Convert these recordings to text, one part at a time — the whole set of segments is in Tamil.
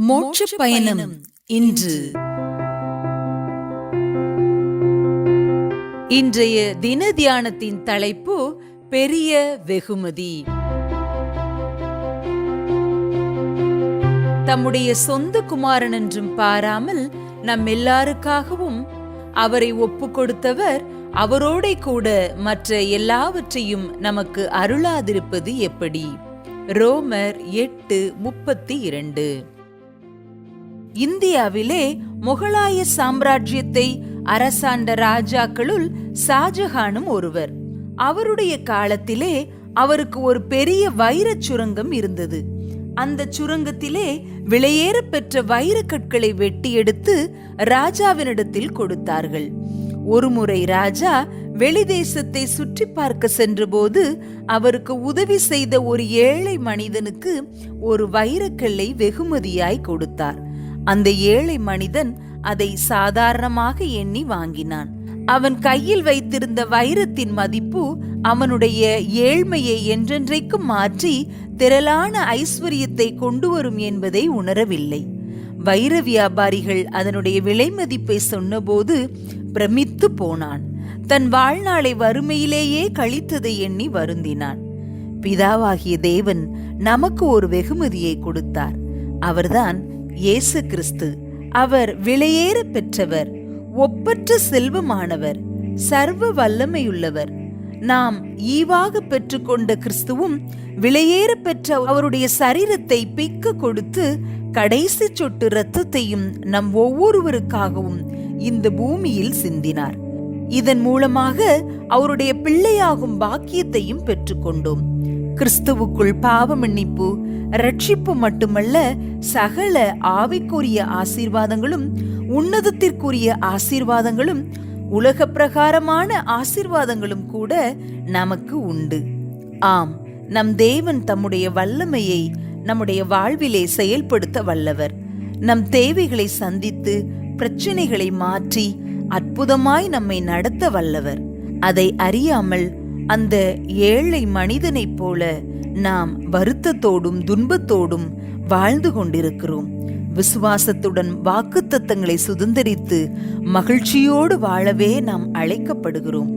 மோட்ச பயணம் இன்று. இன்றைய தின தியானத்தின் தலைப்பு பெரிய வெகுமதி. தம்முடைய சொந்த குமாரன் என்றும் பாராமல் நம் எல்லாருக்காகவும் அவரை ஒப்பு கொடுத்தவர் அவரோட கூட மற்ற எல்லாவற்றையும் நமக்கு அருளாதிருப்பது எப்படி? ரோமர் எட்டு முப்பத்தி இரண்டு. இந்தியாவிலே முகலாய சாம்ராஜ்யத்தை அரசாண்ட ராஜாக்களுள் ஷாஜஹானும் ஒருவர். அவருடைய காலத்திலே அவருக்கு ஒரு பெரிய வைரச் சுரங்கம் இருந்தது. அந்த சுரங்கத்திலே விலையேற பெற்ற வைரக் கற்களை வெட்டி எடுத்து ராஜாவினிடத்தில் கொடுத்தார்கள். ஒருமுறை ராஜா வெளிதேசத்தை சுற்றி பார்க்க சென்றபோது அவருக்கு உதவி செய்த ஒரு ஏழை மனிதனுக்கு ஒரு வைரக்கல்லை வெகுமதியாய் கொடுத்தார். அந்த ஏழை மனிதன் அதை சாதாரணமாக எண்ணி வாங்கினான். அவன் கையில் வைத்திருந்த வைரத்தின் மதிப்பு அவனுடைய ஏழ்மையை என்றென்றைக்கும் மாற்றி திரளான ஐஸ்வர்யத்தை கொண்டு வரும் என்பதை உணரவில்லை. வைர வியாபாரிகள் அதனுடைய விலை மதிப்பை சொன்னபோது பிரமித்து போனான். தன் வாழ்நாளை வறுமையிலேயே கழித்ததை எண்ணி வருந்தினான். பிதாவாகிய தேவன் நமக்கு ஒரு வெகுமதியை கொடுத்தார். அவர்தான் இயேசு கிறிஸ்து. அவர் விலையேற பெற்றவர் ஒப்பற்ற செல்வமானவர் சர்வ வல்லமையுள்ளவர். நாம் ஈவாக பெற்றுக்கொண்ட கிறிஸ்துவும் விலையேற பெற்ற அவருடைய சரீரத்தை பிக்க கொடுத்து கடைசி சொட்டு இரத்தத்தையும் நம் ஒவ்வொருவருக்காகவும் இந்த பூமியில் சிந்தினார். இதன் மூலமாக அவருடைய பிள்ளையாகும் பாக்கியத்தையும் பெற்றுக்கொண்டோம். கிறிஸ்துவுக்குள் பாவ மன்னிப்பு ரட்சிப்பு மட்டுமல்ல சகல ஆவிக்குரிய ஆசீர்வாதங்களும் உன்னதத்திற்குரிய ஆசீர்வாதங்களும் உலக பிரகாரமான ஆசீர்வாதங்களும் கூட நமக்கு உண்டு. ஆம் நம் தேவன் தம்முடைய வல்லமையை நம்முடைய வாழ்விலே செயல்படுத்த வல்லவர். நம் தேவைகளை சந்தித்து பிரச்சனைகளை மாற்றி அற்புதமாய் நம்மை நடத்த வல்லவர். அதை அறியாமல் அந்த ஏழை மனிதனைப் போல நாம் வருத்தத்தோடும் துன்பத்தோடும் வாழ்ந்து கொண்டிருக்கிறோம். விசுவாசத்துடன் வாக்குத்தத்தங்களை சுதந்திரித்து மகிழ்ச்சியோடு வாழவே நாம் அழைக்கப்படுகிறோம்.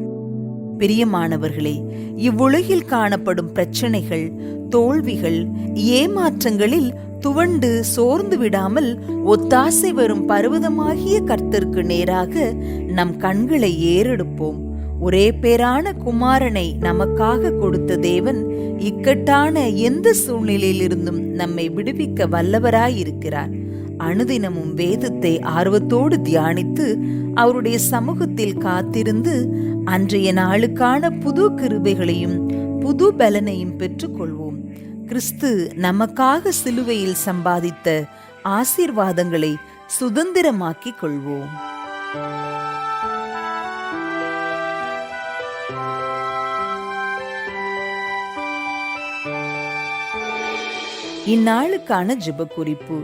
பிரியமானவர்களே இவ்வுலகில் காணப்படும் பிரச்சனைகள் தோல்விகள் ஏமாற்றங்களில் துவண்டு சோர்ந்து விடாமல் ஒத்தாசை வரும் பர்வதமாகிய கர்த்தருக்கு நேராக நம் கண்களை ஏறெடுப்போம். ஒரே பேரான குமாரனை நமக்காக கொடுத்த தேவன் இக்கட்டான எந்த சூழ்நிலையிலிருந்தும் நம்மை விடுவிக்க வல்லவராயிருக்கிறார். அனுதினமும் வேதத்தை ஆர்வத்தோடு தியானித்து அவருடைய சமூகத்தில் காத்திருந்து அன்றைய நாளுக்கான புது கிருபைகளையும் புது பலனையும் பெற்றுக்கொள்வோம். கிறிஸ்து நமக்காக சிலுவையில் சம்பாதித்த ஆசீர்வாதங்களை சுதந்திரமாக்கிக் கொள்வோம். இந்நாளுக்கான ஜெப குறிப்பு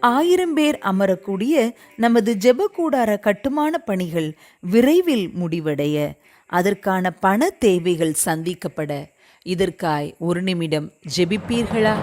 ஆயிரம் பேர் அமரக்கூடிய நமது ஜெப கூடார கட்டுமான பணிகள் விரைவில் முடிவடைய. அதற்கான பண தேவைகள் சந்திக்கப்பட. இதற்காய் ஒரு நிமிடம் ஜெபிப்பீர்களா?